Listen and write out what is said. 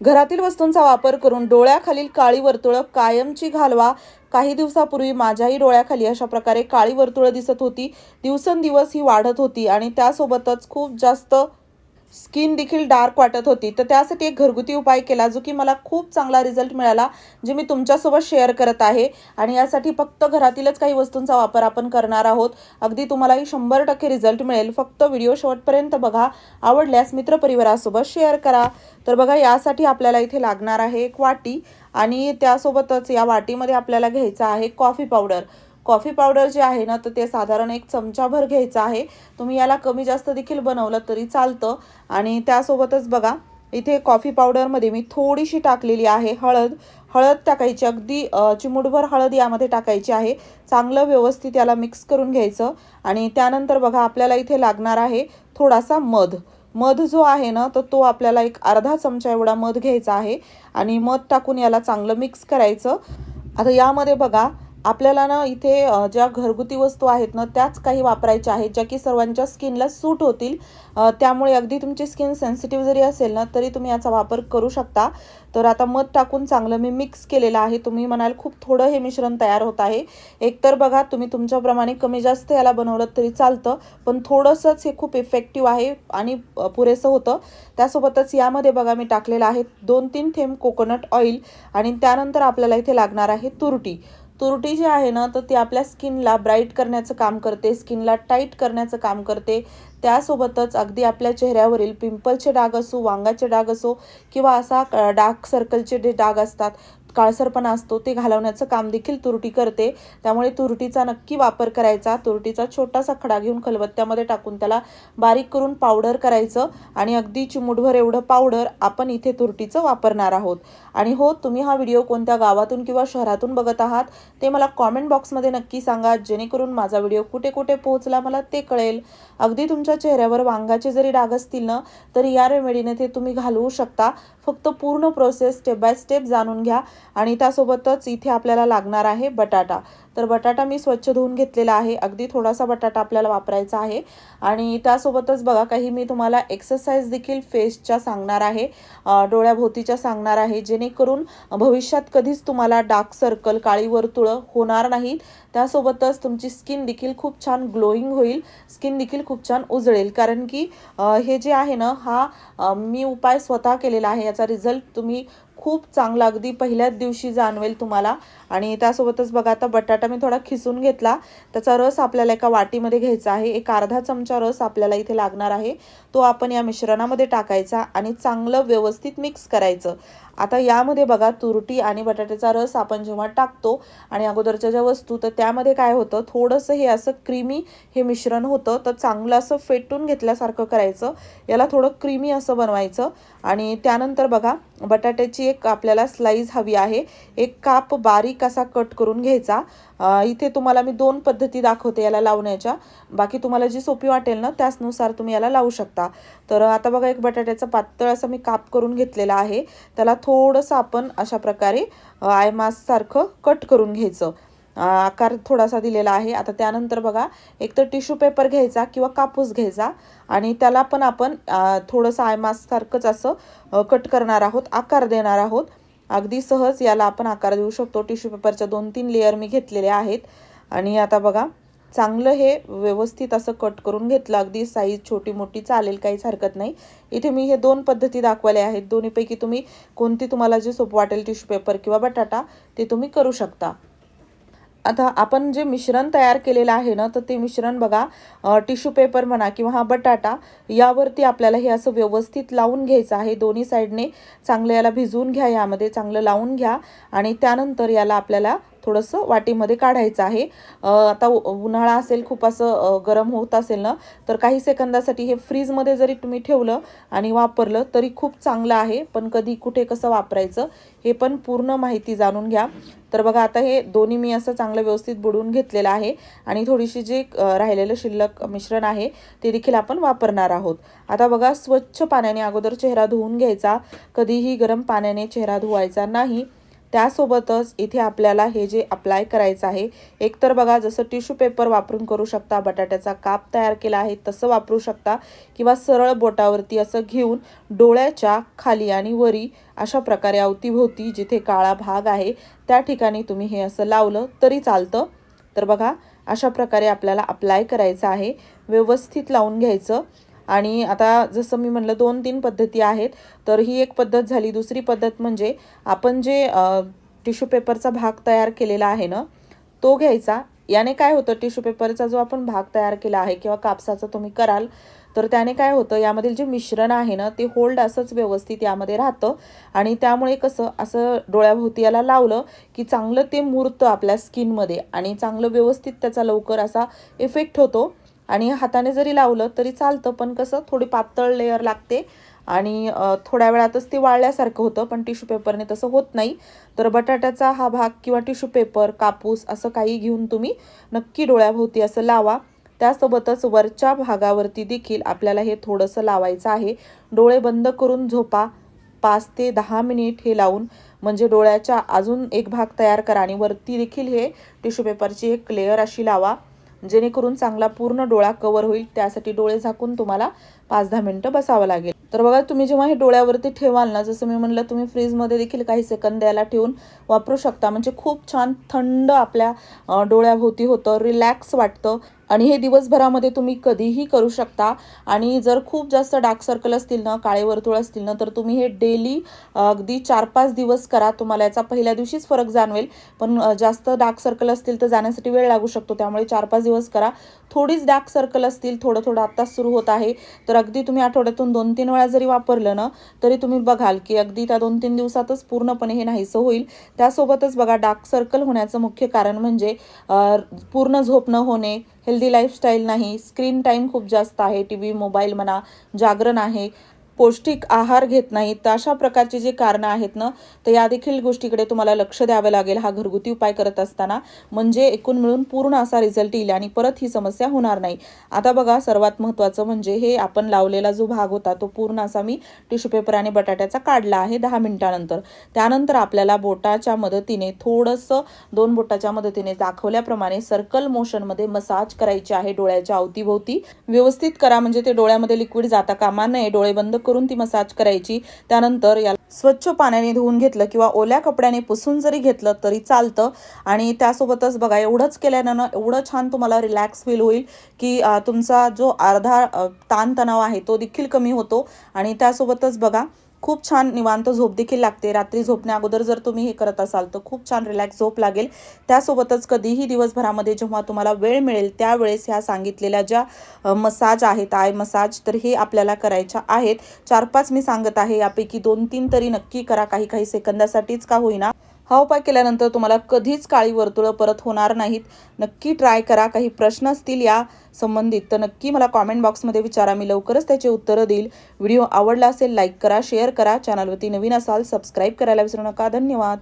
घरातील वस्तूंचा वापर करून डोळ्याखालील काळी वर्तुळं कायमची घालवा. काही दिवसापूर्वी माझ्याही डोळ्याखाली अशा प्रकारे काळी वर्तुळं दिसत होती. दिवसेंदिवस ही वाढत होती आणि त्यासोबतच खूप जास्त स्किन देखील डार्क वाटत होती. तर त्यासाठी एक घरगुती उपाय केला जो की मला खूप चांगला रिझल्ट मिळाला जे मी तुमच्यासोबत शेअर करत आहे. आणि यासाठी फक्त घरातीलच काही वस्तूंचा वापर आपण करणार आहोत. अगदी तुम्हालाही शंभर टक्के रिझल्ट मिळेल. फक्त व्हिडिओ शेवटपर्यंत बघा. आवडल्यास मित्रपरिवारासोबत शेअर करा. तर बघा यासाठी आपल्याला इथे लागणार आहे एक वाटी. आणि त्यासोबतच या वाटीमध्ये आपल्याला घ्यायचं आहे कॉफी पावडर. कॉफी पावडर जे आहे ना तर ते साधारण एक चमचाभर घ्यायचं आहे. तुम्ही याला कमी जास्त देखील बनवलं तरी चालतं. आणि त्यासोबतच बघा इथे कॉफी पावडरमध्ये मी थोडीशी टाकलेली आहे हळद. हळद टाकायची अगदी चिमुटभर चिमूटभर हळद यामध्ये टाकायची आहे. चांगलं व्यवस्थित याला मिक्स करून घ्यायचं. आणि त्यानंतर बघा आपल्याला इथे लागणार आहे थोडासा मध. मध जो आहे ना तर तो आपल्याला एक अर्धा चमचा एवढा मध घ्यायचा आहे. आणि मध टाकून याला चांगलं मिक्स करायचं. आता यामध्ये बघा आपल्याला ना इथे ज्या घरगुती वस्तू आहेत ना त्याच काही वापरायच्या आहेत ज्या की सर्वांच्या स्किनला सूट होतील. त्यामुळे अगदी तुमची स्किन सेन्सिटिव्ह जरी असेल ना तरी तुम्ही याचा वापर करू शकता. तर आता मध टाकून चांगलं मी मिक्स केलेलं आहे. तुम्ही म्हणाल खूप थोडं हे मिश्रण तयार होत आहे. एकतर बघा तुम्ही तुमच्याप्रमाणे कमी जास्त याला बनवलं तरी चालतं पण थोडंसंच हे खूप इफेक्टिव्ह आहे आणि पुरेसं होतं. त्यासोबतच यामध्ये बघा मी टाकलेलं आहे दोन तीन थेंब कोकोनट ऑइल आणि त्यानंतर आपल्याला इथे लागणार आहे तुरटी. तुरटी जी आहे ना तर ती आपल्या स्किनला ब्राईट करण्याचं काम करते स्किनला टाईट करण्याचं काम करते. त्यासोबतच अगदी आपल्या चेहऱ्यावरील पिंपलचे डाग असो वांगाचे डाग असो किंवा असा डार्क सर्कलचे जे डाग असतात काळसरपणा असतो ते घालवण्याचं काम देखील तुरटी करते. त्यामुळे तुरटीचा नक्की वापर करायचा. तुरटीचा छोटासा खडा घेऊन खलबत्त्यामध्ये टाकून त्याला बारीक करून पावडर करायचं आणि अगदी चिमूटभर एवढं पावडर आपण इथे तुरटीचं वापरणार आहोत. आणि हो तुम्ही हा व्हिडिओ कोणत्या गावातून किंवा शहरातून बघत आहात ते मला कॉमेंट बॉक्समध्ये नक्की सांगा. जेणेकरून माझा व्हिडिओ कुठे कुठे पोहोचला मला ते कळेल. अगदी तुमच्या चेहऱ्यावर वांगाचे जरी डाग असतील ना तरी या रेमेडीने ते तुम्ही घालवू शकता. फक्त पूर्ण प्रोसेस स्टेप बाय स्टेप जाणून घ्या. आणि त्यासोबतच इथे आपल्याला लागणार आहे बटाटा. तर बटाटा मी स्वच्छ धुवून घेतलेला आहे. अगदी थोडासा बटाटा आपल्याला वापरायचा आहे. आणि त्यासोबतच बघा काही मी तुम्हाला एक्सरसाइज देखील फेसच्या सांगणार आहे. डोळ्याभोवतीच्या सांगणार आहे. जेणेकरून भविष्यात कधीच तुम्हाला डार्क सर्कल काळी वर्तुळं होणार नाहीत. त्यासोबतच तुमची स्किन देखील खूप छान ग्लोईंग होईल. स्किन देखील खूप छान उजळेल. कारण की हे जे आहे ना हा मी उपाय स्वतः केलेला आहे. याचा रिझल्ट तुम्ही खूप चांगला अगदी पहिल्याच दिवशी जाणवेल तुम्हाला. आणि त्यासोबतच बघा आता बटाटा मी थोडा खिसून घेतला. त्याचा रस आपल्याला एका वाटीमध्ये घ्यायचा आहे. एक अर्धा चमचा रस आपल्याला इथे लागणार आहे. तो आपण या मिश्रणामध्ये टाकायचा आणि चांगलं व्यवस्थित मिक्स करायचं. आता यामध्ये बघा तुरटी आणि बटाट्याचा रस आपण जेव्हा टाकतो आणि अगोदरच्या ज्या वस्तू तर त्यामध्ये काय होतं? थोडंसं हे असं क्रीमी हे मिश्रण होतं तर चांगलं असं फेटून घेतल्यासारखं करायचं. याला थोडं क्रीमी असं बनवायचं. आणि त्यानंतर बघा बटाट्याची एक आपल्याला स्लाईज हवी आहे. एक काप बारीक असा कट करून घ्यायचा इथे तुम्हाला मी दोन पद्धती दाखवते याला लावण्याच्या. बाकी तुम्हाला जी सोपी वाटेल ना त्याचनुसार तुम्ही याला लावू शकता. तर आता बघा एक बटाट्याचा पातळ असं मी काप करून घेतलेला आहे. त्याला थोडंसं आपण अशा प्रकारे आयमाससारखं कट करून घ्यायचं. आकार थोडासा दिलेला आहे. आता त्यानंतर बघा एक तर टिश्यू पेपर घ्यायचा किंवा कापूस घ्यायचा आणि त्याला पण आपण थोडंसं आयमाससारखंच असं कट करणार आहोत आकार देणार आहोत. अगदी सहज याला आपण आकार देऊ शकतो. टिश्यू पेपरच्या दोन तीन लेअर मी घेतलेले आहेत. आणि आता बघा चांगलं हे व्यवस्थित असं कट करून घेतलं. अगदी साईज छोटी मोठी चालेल काहीच हरकत नाही. इथे मी हे दोन पद्धती दाखवल्या आहेत. दोन्हीपैकी तुम्ही कोणती तुम्हाला जे सोपं वाटेल टिश्यू पेपर किंवा बटाटा ते तुम्ही करू शकता. आता आपण जे मिश्रण तयार केलेलं आहे ना तर ते मिश्रण बघा टिश्यू पेपर म्हणा किंवा हा बटाटा यावरती आपल्याला हे असं व्यवस्थित लावून घ्यायचं आहे. दोन्ही साईडने चांगलं याला भिजवून घ्या यामध्ये चांगलं लावून घ्या आणि त्यानंतर याला आपल्याला थोडंसं वाटीमध्ये काढायचं आहे. आता उ- उन्हाळा असेल खूप असं गरम होत असेल ना तर काही सेकंदासाठी हे फ्रीजमध्ये जरी तुम्ही ठेवलं आणि वापरलं तरी खूप चांगलं आहे. पण कधी कुठे कसं वापरायचं हे पण पूर्ण माहिती जाणून घ्या. तर बघा आता हे दोन्ही मी असं चांगलं व्यवस्थित बुडवून घेतलेलं आहे आणि थोडीशी जे राहिलेलं शिल्लक मिश्रण आहे ते देखील आपण वापरणार आहोत. आता बघा स्वच्छ पाण्याने अगोदर चेहरा धुवून घ्यायचा. कधीही गरम पाण्याने चेहरा धुवायचा नाही. त्यासोबतच इथे आपल्याला हे जे अप्लाय करायचं आहे एकतर बघा जसं टिश्यू पेपर वापरून करू शकता बटाट्याचा काप तयार केला आहे तसं वापरू शकता किंवा सरळ बोटावरती असं घेऊन डोळ्याच्या खाली आणि वरी अशा प्रकारे अवतीभोवती जिथे काळा भाग आहे त्या ठिकाणी तुम्ही हे असं लावलं तरी चालतं. तर बघा अशा प्रकारे आपल्याला अप्लाय करायचं आहे. व्यवस्थित लावून घ्यायचं. आणि आता जसं मी म्हणलं दोन तीन पद्धती आहेत. तर ही एक पद्धत झाली. दुसरी पद्धत म्हणजे आपण जे टिश्यू पेपरचा भाग तयार केलेला आहे ना तो घ्यायचा. याने काय होतं टिश्यू पेपरचा जो आपण भाग तयार केला आहे किंवा कापसाचा तुम्ही कराल तर त्याने काय होतं यामधील जे मिश्रण आहे ना ते होल्ड असंच व्यवस्थित यामध्ये राहतं. आणि त्यामुळे कसं असं डोळ्याभोवती याला लावलं की चांगलं ते मुरतं आपल्या स्किनमध्ये आणि चांगलं व्यवस्थित त्याचा लवकर असा इफेक्ट होतो. आणि हाताने जरी लावलं तरी चालतं पण कसं थोडी पातळ लेअर लागते आणि थोड्या वेळातच ते वाळल्यासारखं होतं पण टिश्यू पेपरने तसं होत नाही. तर बटाट्याचा हा भाग किंवा टिश्यू पेपर कापूस असं काही घेऊन तुम्ही नक्की डोळ्याभोवती असं लावा. त्यासोबतच वरच्या भागावरती देखील आपल्याला हे थोडंसं लावायचं आहे. डोळे बंद करून झोपा. पाच ते दहा मिनिट हे लावून म्हणजे डोळ्याच्या अजून एक भाग तयार करा आणि वरती देखील हे टिश्यू पेपरची एक लेअर अशी लावा. जेणेकरून चांगला पूर्ण डोळा कवर होईल. त्यासाठी डोळे झाकून तुम्हाला पाच दहा मिनटं बसावं लागेल. तर बघा तुम्ही जेव्हा हे डोळ्यावरती ठेवाल ना जसं मी म्हणलं तुम्ही फ्रीजमध्ये देखील काही सेकंद द्यायला ठेवून वापरू शकता. म्हणजे खूप छान थंड आपल्या डोळ्याभोवती होतं रिलॅक्स वाटतं. आणि हे दिवसभरामध्ये तुम्ही कधीही करू शकता. आणि जर खूप जास्त डार्क सर्कल असतील ना काळे वर्तुळ असतील ना तर तुम्ही हे डेली अगदी चार पाच दिवस करा. तुम्हाला याचा पहिल्या दिवशीच फरक जाणवेल. पण जास्त डार्क सर्कल असतील तर जाण्यासाठी वेळ लागू शकतो. त्यामुळे चार पाच दिवस करा. थोडीच डार्क सर्कल असतील थोडं थोडं आत्ताच सुरू होत आहे. तर अगदी तुम्ही आठवड्यातून दोन तीन वेळा जरी वापरलं ना तरी तुम्ही बघाल की अगदी त्या दोन तीन दिवसातच पूर्णपणे हे नाहीसं होईल. त्यासोबतच बघा डार्क सर्कल होण्याचं मुख्य कारण म्हणजे पूर्ण झोप न होणे हेल्दी लाईफस्टाईल नाही स्क्रीन टाईम खूप जास्त आहे टी व्ही मोबाईल म्हणा जागरण आहे. पौष्टिक आहार घेत नाहीत तर अशा प्रकारची जे कारणं आहेत ना तर या देखील गोष्टीकडे तुम्हाला लक्ष द्यावं लागेल. हा घरगुती उपाय करत असताना म्हणजे एकूण मिळून पूर्ण असा रिझल्ट येईल आणि परत ही समस्या होणार नाही. आता बघा सर्वात महत्त्वाचं म्हणजे हे आपण लावलेला जो भाग होता तो पूर्ण असा मी टिश्यू पेपर आणि बटाट्याचा काढला आहे दहा मिनिटानंतर. त्यानंतर आपल्याला बोटाच्या मदतीने थोडंसं दोन बोटाच्या मदतीने दाखवल्याप्रमाणे सर्कल मोशनमध्ये मसाज करायचे आहे डोळ्याच्या अवतीभोवती. व्यवस्थित करा म्हणजे ते डोळ्यामध्ये लिक्विड जाता कामा नये डोळे बंद करून ती मसाज करायची. त्यानंतर याला स्वच्छ पाण्याने धुवून घेतलं किंवा ओल्या कपड्याने पुसून जरी घेतलं तरी चालतं. आणि त्यासोबतच बघा एवढंच केल्यानं ना एवढं छान तुम्हाला रिलॅक्स फील होईल की तुमचा जो अर्धा ताणतणाव आहे तो देखील कमी होतो. आणि त्यासोबतच बघा खूप छान निवांत झोप देखील लागते. रात्री झोपण्या अगोदर जर तुम्ही हे करत असाल तर खूप छान रिलॅक्स झोप लागेल. त्यासोबतच कधीही दिवसभरामध्ये जेव्हा तुम्हाला वेळ मिळेल त्यावेळेस ह्या सांगितलेल्या ज्या मसाज आहेत आय मसाज तर हे आपल्याला करायच्या आहेत. चार पाच मी सांगत आहे यापैकी दोन तीन तरी नक्की करा. काही काही सेकंदासाठीच का होईना. हा उपाय केल्यानंतर तुम्हाला कधीच काळी वर्तुळं परत होणार नाहीत. नक्की ट्राय करा. काही प्रश्न असतील या संबंधित तर नक्की मला कॉमेंट बॉक्समध्ये विचारा. मी लवकरच त्याचे उत्तरं देईल. व्हिडिओ आवडला असेल लाईक करा शेअर करा. चॅनलवरती नवीन असाल सबस्क्राईब करायला विसरू नका. धन्यवाद.